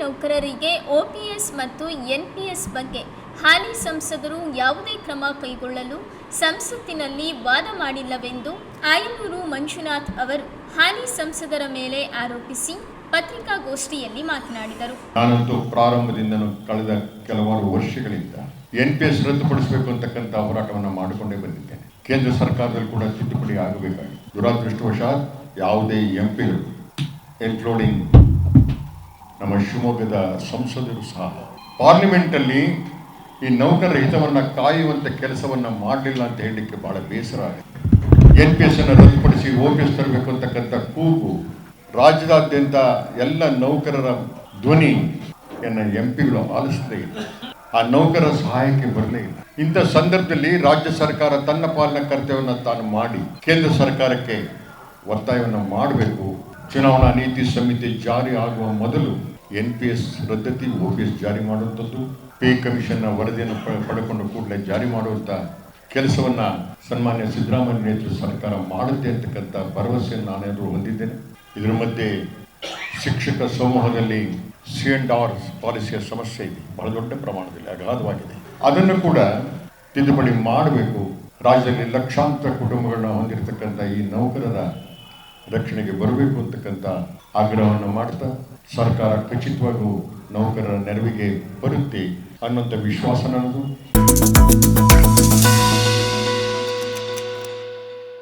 ನೌಕರರಿಗೆ ಒಪಿಎಸ್ ಮತ್ತು ಎನ್ಪಿಎಸ್ ಬಗ್ಗೆ ಹಾಲಿ ಸಂಸದರು ಯಾವುದೇ ಕ್ರಮ ಕೈಗೊಳ್ಳಲು ಸಂಸತ್ತಿನಲ್ಲಿ ವಾದ ಮಾಡಿಲ್ಲವೆಂದು ಆಯನೂರು ಮಂಜುನಾಥ್ ಅವರು ಹಾಲಿ ಸಂಸದರ ಮೇಲೆ ಆರೋಪಿಸಿ ಪತ್ರಿಕಾಗೋಷ್ಠಿಯಲ್ಲಿ ಮಾತನಾಡಿದರು. ನಾನಂತೂ ಪ್ರಾರಂಭದಿಂದಲೂ ಕಳೆದ ಕೆಲವಾರು ವರ್ಷಗಳಿಂದ ಎನ್ ಪಿ ಎಸ್ ರದ್ದುಪಡಿಸಬೇಕು ಅಂತಕ್ಕಂಥ ಹೋರಾಟವನ್ನು ಮಾಡಿಕೊಂಡೇ ಬಂದಿದ್ದೇನೆ. ಕೇಂದ್ರ ಸರ್ಕಾರದಲ್ಲಿ ಕೂಡ ತಿದ್ದುಪಡಿ ಆಗಬೇಕಾಗಿದೆ. ದುರಾದೃಷ್ಟವಶಾತ್ ಯಾವುದೇ ಎಂಪಿಗಳು ಇನ್ಕ್ಲೂಡಿಂಗ್ ನಮ್ಮ ಶಿವಮೊಗ್ಗದ ಸಂಸದರು ಸಹ. ಪಾರ್ಲಿಮೆಂಟಲ್ಲಿ ಈ ನೌಕರರ ಹಿತವನ್ನು ಕಾಯುವಂಥ ಕೆಲಸವನ್ನು ಮಾಡಲಿಲ್ಲ ಅಂತ ಹೇಳಲಿಕ್ಕೆ ಬಹಳ ಬೇಸರ ಆಗಿದೆ. ಎನ್ ಪಿ ಎಸ್ ಅನ್ನು ರದ್ದುಪಡಿಸಿ ಓ ಪಿ ಎಸ್ ತರಬೇಕು ಅಂತಕ್ಕಂಥ ಕೂಗು ರಾಜ್ಯದಾದ್ಯಂತ ಎಲ್ಲ ನೌಕರರ ಧ್ವನಿ ಎನ್ನ ಎಂ ಪಿಗಳು ಇಲ್ಲ. ಆ ನೌಕರರ ಸಹಾಯಕ್ಕೆ ಬರಲೇ ಇಲ್ಲ. ಇಂಥ ಸಂದರ್ಭದಲ್ಲಿ ರಾಜ್ಯ ಸರ್ಕಾರ ತನ್ನ ಪಾಲನ ಕರ್ತವ್ಯವನ್ನು ತಾನು ಮಾಡಿ ಕೇಂದ್ರ ಸರ್ಕಾರಕ್ಕೆ ಒತ್ತಾಯವನ್ನು ಮಾಡಬೇಕು. ಚುನಾವಣಾ ನೀತಿ ಸಂಹಿತೆ ಜಾರಿ ಆಗುವ ಮೊದಲು ಎನ್ ಪಿ ಎಸ್ ರದ್ದತಿ ಒ ಪಿ ಎಸ್ ಜಾರಿ ಮಾಡುವಂಥದ್ದು. ಪೇ ಕಮಿಷನ್ನ ವರದಿಯನ್ನು ಪಡೆಕೊಂಡು ಕೂಡಲೇ ಜಾರಿ ಮಾಡುವಂಥ ಕೆಲಸವನ್ನ ಸನ್ಮಾನ್ಯ ಸಿದ್ದರಾಮಯ್ಯ ನೇತೃತ್ವ ಸರ್ಕಾರ ಮಾಡುತ್ತೆ ಅಂತಕ್ಕಂಥ ಭರವಸೆಯನ್ನು ನಾನೆಲ್ಲರೂ ಹೊಂದಿದ್ದೇನೆ. ಇದರ ಮಧ್ಯೆ ಶಿಕ್ಷಕ ಸಮೂಹದಲ್ಲಿ ಸಿ ಅಂಡ್ ಆರ್ ಪಾಲಿಸಿಯ ಸಮಸ್ಯೆ ಇದೆ. ಬಹಳ ದೊಡ್ಡ ಪ್ರಮಾಣದಲ್ಲಿ ಅಗಾಧವಾಗಿದೆ. ಅದನ್ನು ಕೂಡ ತಿದ್ದುಪಡಿ ಮಾಡಬೇಕು. ರಾಜ್ಯದಲ್ಲಿ ಲಕ್ಷಾಂತರ ಕುಟುಂಬಗಳನ್ನ ಹೊಂದಿರತಕ್ಕಂಥ ಈ ನೌಕರರ ರಕ್ಷಣೆಗೆ ಬರಬೇಕು ಅಂತಕ್ಕಂಥ ಆಗ್ರಹವನ್ನು ಮಾಡ್ತಾ ಸರ್ಕಾರ ಖಚಿತವಾಗೂ ನೌಕರರ ನೆರವಿಗೆ ಬರುತ್ತೆ ಅನ್ನೋಂಥ ವಿಶ್ವಾಸ ನನ್ನದು.